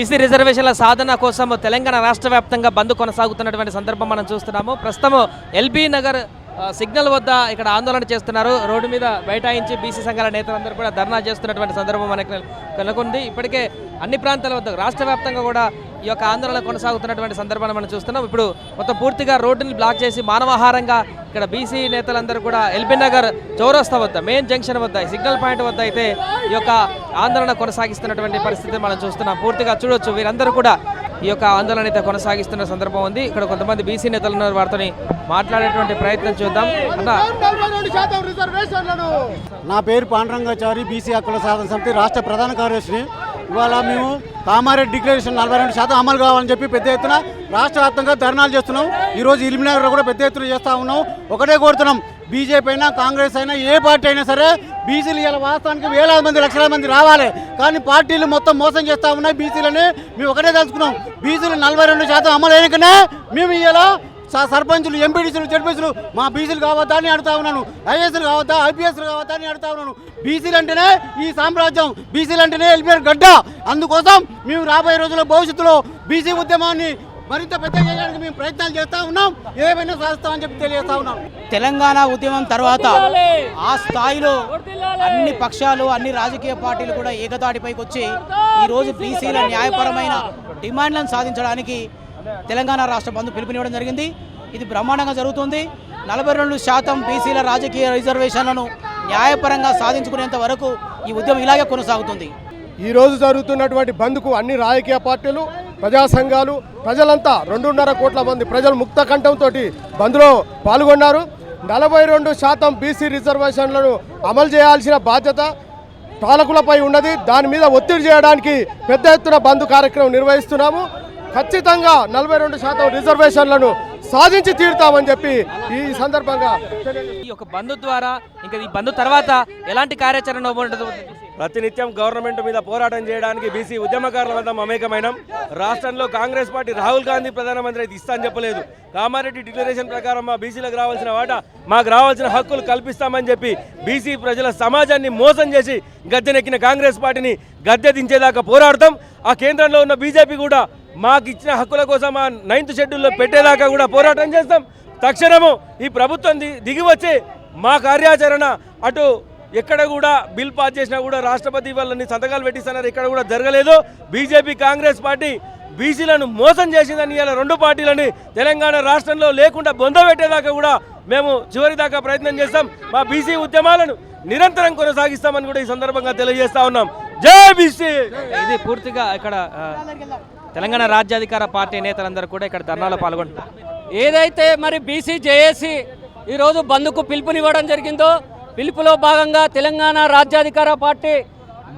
BC రిజర్వేషన్ల సాధన కోసం తెలంగాణ రాష్ట్ర వ్యాప్తంగా బంద్ కొనసాగుతున్నటువంటి సందర్భం మనం చూస్తున్నాము. ప్రస్తుతం ఎల్బీ నగర్ సిగ్నల్ వద్ద ఇక్కడ ఆందోళన చేస్తున్నారు. రోడ్డు మీద బైఠాయించి బీసీ సంఘాల నేతలందరూ కూడా ధర్నా చేస్తున్నటువంటి సందర్భం మనకు నెలకొంది. ఇప్పటికే అన్ని ప్రాంతాల వద్ద రాష్ట్ర వ్యాప్తంగా కూడా ఈ యొక్క ఆందోళన కొనసాగుతున్నటువంటి సందర్భాన్ని మనం చూస్తున్నాం. ఇప్పుడు మొత్తం పూర్తిగా రోడ్డుని బ్లాక్ చేసి మానవాహారంగా ఇక్కడ బీసీ నేతలందరూ కూడా ఎల్బీ నగర్ చౌరస్తా వద్ద మెయిన్ జంక్షన్ వద్ద సిగ్నల్ పాయింట్ వద్ద అయితే ఈ యొక్క ఆందోళన కొనసాగిస్తున్నటువంటి పరిస్థితి మనం చూస్తున్నాం. పూర్తిగా చూడొచ్చు. వీరందరూ కూడా ఈ యొక్క ఆందోళన అయితే కొనసాగిస్తున్న సందర్భం ఉంది. ఇక్కడ కొంతమంది బీసీ నేతలు ఉన్నారు. వారితోని మాట్లాడేటువంటి ప్రయత్నం చూద్దాం. నా పేరు పాండరంగాచారి బీసీ హక్కుల సాధన సమితి రాష్ట్ర ప్రధాన కార్యదర్శిని. ఇవాళ మేము కామారెడ్డి డిక్లరేషన్ నలభై రెండు శాతం అమలు కావాలని చెప్పి పెద్ద ఎత్తున రాష్ట్ర వ్యాప్తంగా ధర్నాలు చేస్తున్నాం. ఈరోజు ఇలిమినగర్లో కూడా పెద్ద ఎత్తున చేస్తూ ఉన్నాం. ఒకటే కోరుతున్నాం. బీజేపీ అయినా కాంగ్రెస్ అయినా ఏ పార్టీ అయినా సరే బీసీలు ఇలా వాస్తవానికి వేలాది మంది లక్షల మంది రావాలి. కానీ పార్టీలు మొత్తం మోసం చేస్తూ ఉన్నాయి బీసీలని. మేము ఒకటే తెలుసుకున్నాం బీసీలు నలభై రెండు శాతం అమలు అయినకనే మేము ఇలా సర్పంచులు ఎంపీడీసీలు జడ్పీసీలు మా బీసీలు కావద్దా అని అడుగుతా ఉన్నాను. ఐఏఎస్లు కావద్దా ఐపీఎస్లు కావద్దా అని అడుగుతా ఉన్నాను. బీసీలు అంటేనే ఈ సామ్రాజ్యం బీసీలు అంటేనే ఎల్బీఆర్ గడ్డ. అందుకోసం మేము రాబోయే రోజుల్లో భవిష్యత్తులో బీసీ ఉద్యమాన్ని మరింత పెద్ద చేయడానికి మేము ప్రయత్నాలు చేస్తూ ఉన్నాం. ఏమైనా సాధిస్తామని చెప్పి తెలియజేస్తా ఉన్నాం. తెలంగాణ ఉద్యమం తర్వాత ఆ స్థాయిలో అన్ని పక్షాలు అన్ని రాజకీయ పార్టీలు కూడా ఏకతాటిపైకి వచ్చి ఈరోజు బీసీల న్యాయపరమైన డిమాండ్లను సాధించడానికి తెలంగాణ రాష్ట్ర బంధు పిలుపునివ్వడం జరిగింది. ఇది బ్రహ్మాండంగా జరుగుతుంది. నలభై రెండు శాతం బీసీల రాజకీయ రిజర్వేషన్లను న్యాయపరంగా సాధించుకునేంత వరకు ఈ ఉద్యమం ఇలాగే కొనసాగుతుంది. ఈరోజు జరుగుతున్నటువంటి బంద్కు అన్ని రాజకీయ పార్టీలు ప్రజా సంఘాలు ప్రజలంతా రెండున్నర కోట్ల మంది ప్రజలు ముక్త కంఠంతో బంద్లో పాల్గొన్నారు. నలభై రెండు శాతం బీసీ రిజర్వేషన్లను అమలు చేయాల్సిన బాధ్యత పాలకులపై ఉన్నది. దాని మీద ఒత్తిడి చేయడానికి పెద్ద ఎత్తున బంద్ కార్యక్రమం నిర్వహిస్తున్నాము. ఖచ్చితంగా నలభై రెండు శాతం రిజర్వేషన్లను సాధించి తీరుతామని చెప్పి ఈ సందర్భంగా. ఈ యొక్క బంధు ద్వారా ఇంకా ఈ బంధు తర్వాత ఎలాంటి కార్యాచరణ ప్రతినిత్యం గవర్నమెంట్ మీద పోరాటం చేయడానికి బీసీ ఉద్యమకారుల వద్ద మమేకమైనం. రాష్ట్రంలో కాంగ్రెస్ పార్టీ రాహుల్ గాంధీ ప్రధానమంత్రి అయితే ఇస్తా అని చెప్పలేదు. కామారెడ్డి డిక్లరేషన్ ప్రకారం మా బీసీలకు రావాల్సిన వాటా మాకు రావాల్సిన హక్కులు కల్పిస్తామని చెప్పి బీసీ ప్రజల సమాజాన్ని మోసం చేసి గద్దెనెక్కిన కాంగ్రెస్ పార్టీని గద్దె దించేదాకా పోరాడతాం. ఆ కేంద్రంలో ఉన్న బీజేపీ కూడా మాకు ఇచ్చిన హక్కుల కోసం ఆ నైన్త్ షెడ్యూల్లో పెట్టేదాకా కూడా పోరాటం చేస్తాం. తక్షణము ఈ ప్రభుత్వం ది- దిగి వచ్చి మా కార్యాచరణ అటు ఎక్కడ కూడా బిల్ పాస్ చేసినా కూడా రాష్ట్రపతి వాళ్ళని సంతకాలు పెట్టిస్తున్నారు. ఇక్కడ కూడా జరగలేదు. బీజేపీ కాంగ్రెస్ పార్టీ బీసీలను మోసం చేసిందని ఇలా రెండు పార్టీలని తెలంగాణ రాష్ట్రంలో లేకుండా బొందబెట్టేదాకా కూడా మేము చివరి దాకా ప్రయత్నం చేస్తాం. మా బీసీ ఉద్యమాలను నిరంతరం కొనసాగిస్తామని కూడా ఈ సందర్భంగా తెలియజేస్తా ఉన్నాం. జై బీసీ! ఇది పూర్తిగా ఇక్కడ తెలంగాణ రాజ్యాధికార పార్టీ నేతలందరూ కూడా ఇక్కడ ధర్నాలో పాల్గొంటున్నారు. ఏదైతే మరి బీసీ జేఏసీ ఈరోజు బంద్కు పిలుపునివ్వడం జరిగిందో పిలుపులో భాగంగా తెలంగాణ రాజ్యాధికార పార్టీ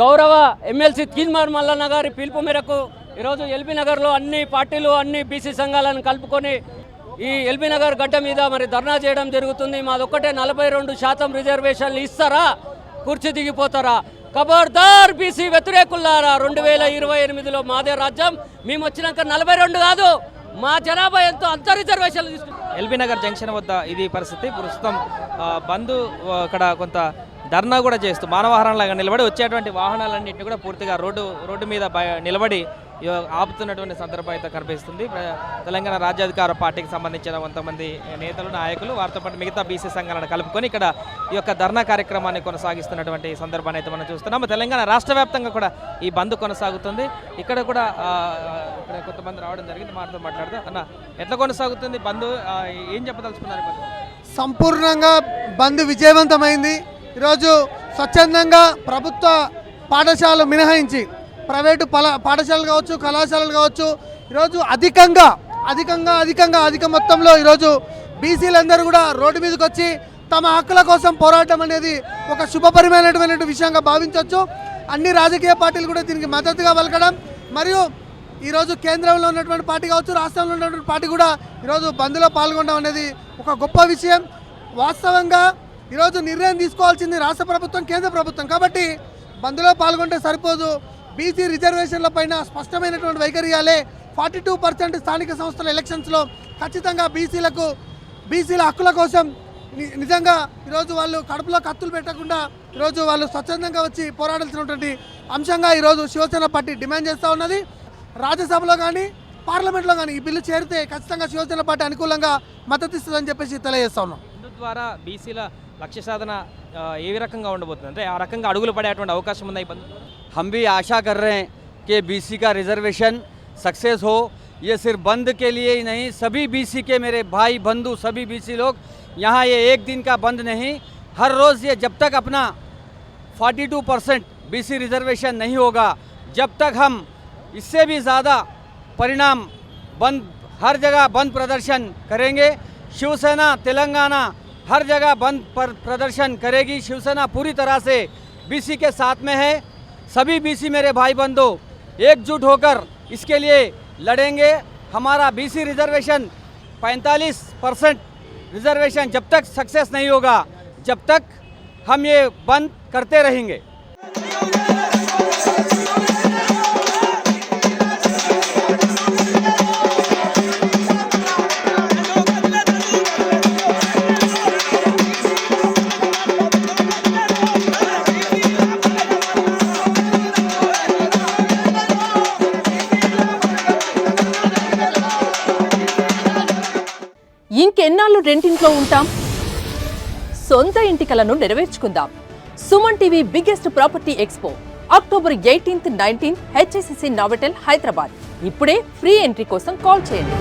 గౌరవ ఎమ్మెల్సీ తీన్మార్ మల్లన్న గారి పిలుపు మేరకు ఈరోజు ఎల్బీ నగర్లో అన్ని పార్టీలు అన్ని బీసీ సంఘాలను కలుపుకొని ఈ ఎల్బీ నగర్ గడ్డ మీద మరి ధర్నా చేయడం జరుగుతుంది. మాదొక్కటే నలభై రెండు శాతం రిజర్వేషన్లు ఇస్తారా? కుర్చీ దిగిపోతారా? ఖబర్దార్ బీసీ వ్యతిరేకులారా రెండు వేల ఇరవై ఎనిమిదిలో మాదే రాజ్యం. మేము వచ్చినాక నలభై రెండు కాదు. మా జనాభా ఎంతో అంత రిజర్వేషన్లు తీసుకుంటాం ఎల్బీ నగర్ జంక్షన్ వద్ద ఇది పరిస్థితి. ప్రస్తుతం బంధు అక్కడ కొంత ధర్నా కూడా చేస్తూ మానవాహనంలాగా నిలబడి వచ్చేటువంటి వాహనాలన్నింటినీ కూడా పూర్తిగా రోడ్డు రోడ్డు మీద నిలబడి ఆపుతున్నటువంటి సందర్భం అయితే కనిపిస్తుంది. తెలంగాణ రాజ్యాధికార పార్టీకి సంబంధించిన కొంతమంది నేతలు నాయకులు వారితో పాటు మిగతా బీసీ సంఘాలను కలుపుకొని ఇక్కడ ఈ యొక్క ధర్నా కార్యక్రమాన్ని కొనసాగిస్తున్నటువంటి సందర్భాన్ని అయితే మనం చూస్తున్నాము. తెలంగాణ రాష్ట్ర వ్యాప్తంగా కూడా ఈ బంద్ కొనసాగుతుంది. ఇక్కడ కూడా ఇక్కడ కొంతమంది రావడం జరిగింది. మాతో మాట్లాడుతూ అన్న ఎట్లా కొనసాగుతుంది బంద్? ఏం చెప్పదలుచుకున్నారు సంపూర్ణంగా బంద్ విజయవంతమైంది. ఈరోజు స్వచ్ఛందంగా ప్రభుత్వ పాఠశాలలు మినహాయించి ప్రైవేటు పాఠశాలలు కావచ్చు కళాశాలలు కావచ్చు ఈరోజు అధికంగా అధికంగా అధికంగా అధిక మొత్తంలో ఈరోజు బీసీలందరూ కూడా రోడ్డు మీదకి వచ్చి తమ హక్కుల కోసం పోరాటం అనేది ఒక శుభపరమైనటువంటి విషయంగా భావించవచ్చు అన్ని రాజకీయ పార్టీలు కూడా దీనికి మద్దతుగా పలకడం. మరియు ఈరోజు కేంద్రంలో ఉన్నటువంటి పార్టీ కావచ్చు రాష్ట్రంలో ఉన్నటువంటి పార్టీ కూడా ఈరోజు బంద్లో పాల్గొనడం అనేది ఒక గొప్ప విషయం. వాస్తవంగా ఈరోజు నిర్ణయం తీసుకోవాల్సింది రాష్ట్ర ప్రభుత్వం కేంద్ర ప్రభుత్వం. కాబట్టి బంద్లో పాల్గొంటే సరిపోదు. బీసీ రిజర్వేషన్ల పైన స్పష్టమైనటువంటి వైఖరియాలే. ఫార్టీ టూ పర్సెంట్ స్థానిక సంస్థల ఎలక్షన్స్లో ఖచ్చితంగా బీసీలకు బీసీల హక్కుల కోసం నిజంగా ఈరోజు వాళ్ళు కడుపులో కత్తులు పెట్టకుండా ఈరోజు వాళ్ళు స్వచ్ఛందంగా వచ్చి పోరాడాల్సినటువంటి అంశంగా ఈరోజు శివసేన పార్టీ డిమాండ్ చేస్తూ ఉన్నది. రాజ్యసభలో కానీ పార్లమెంట్లో కానీ ఈ బిల్లు చేరితే ఖచ్చితంగా శివసేన పార్టీ అనుకూలంగా మద్దతు ఇస్తుందని చెప్పేసి తెలియజేస్తా ఉన్నాం. ద్వారా బీసీల లక్ష్య సాధన ఏ రకంగా ఉండబోతుంది? అంటే ఆ రకంగా అడుగులు పడేటువంటి అవకాశం ఉందా ఈ हम भी आशा कर रहे हैं कि बीसी का रिजर्वेशन सक्सेस हो। ये सिर्फ़ बंद के लिए ही नहीं, सभी बीसी के मेरे भाई, बंधु, सभी बीसी लोग, यहाँ ये एक दिन का बंद नहीं। हर रोज़ ये जब तक अपना 42 परसेंट बीसी रिजर्वेशन नहीं होगा, जब तक हम इससे भी ज़्यादा परिणाम बंद, हर जगह बंद प्रदर्शन करेंगे। शिवसेना तेलंगाना हर जगह बंद पर प्रदर्शन करेगी। शिवसेना पूरी तरह से बीसी के साथ में है। सभी बीसी मेरे भाई बंधु, एकजुट होकर इसके लिए लड़ेंगे। हमारा बीसी रिजर्वेशन 45 परसेंट रिजर्वेशन जब तक सक्सेस नहीं होगा, जब तक हम ये बंद करते रहेंगे। ఇంకెన్నాళ్ళు రెంటింట్లో ఉంటాం. సొంత ఇంటి కలను నెరవేర్చుకుందాం. Suman TV biggest property expo. October eighteenth nineteenth HSCC Novotel Hyderabad. ఇప్పుడే ఫ్రీ ఎంట్రీ కోసం కాల్ చేయండి.